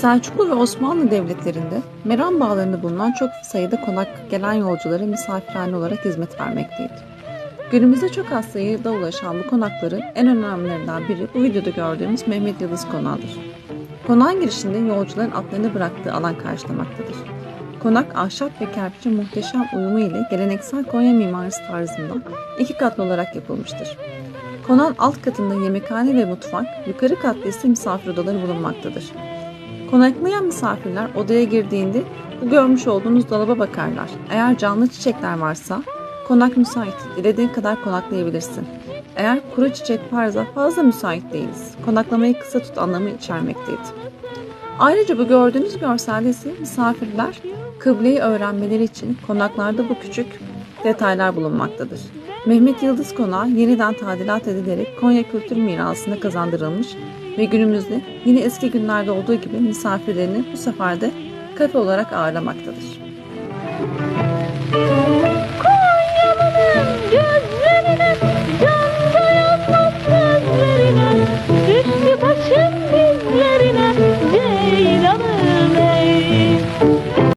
Selçuklu ve Osmanlı devletlerinde Meram bağlarında bulunan çok sayıda konak gelen yolculara misafirhane olarak hizmet vermekteydi. Günümüzde çok az sayıda ulaşan bu konakların en önemlilerinden biri bu videoda gördüğümüz Mehmet Yıldız Konağı'dır. Konağın girişinde yolcuların atlarını bıraktığı alan karşılamaktadır. Konak ahşap ve kerpiçin muhteşem uyumu ile geleneksel Konya mimarisi tarzında iki katlı olarak yapılmıştır. Konağın alt katında yemekhane ve mutfak, yukarı katta ise misafir odaları bulunmaktadır. Konaklayan misafirler odaya girdiğinde bu görmüş olduğunuz dolaba bakarlar. Eğer canlı çiçekler varsa konak müsait. Dilediğin kadar konaklayabilirsin. Eğer kuru çiçek varsa fazla müsait değiliz. Konaklamayı kısa tut anlamı içermekteydi. Ayrıca bu gördüğünüz görselde ise misafirler kıbleyi öğrenmeleri için konaklarda bu küçük detaylar bulunmaktadır. Mehmet Yıldız Konağı yeniden tadilat edilerek Konya kültür mirasına kazandırılmış ve günümüzde yine eski günlerde olduğu gibi misafirlerini bu sefer de kafe olarak ağırlamaktadır.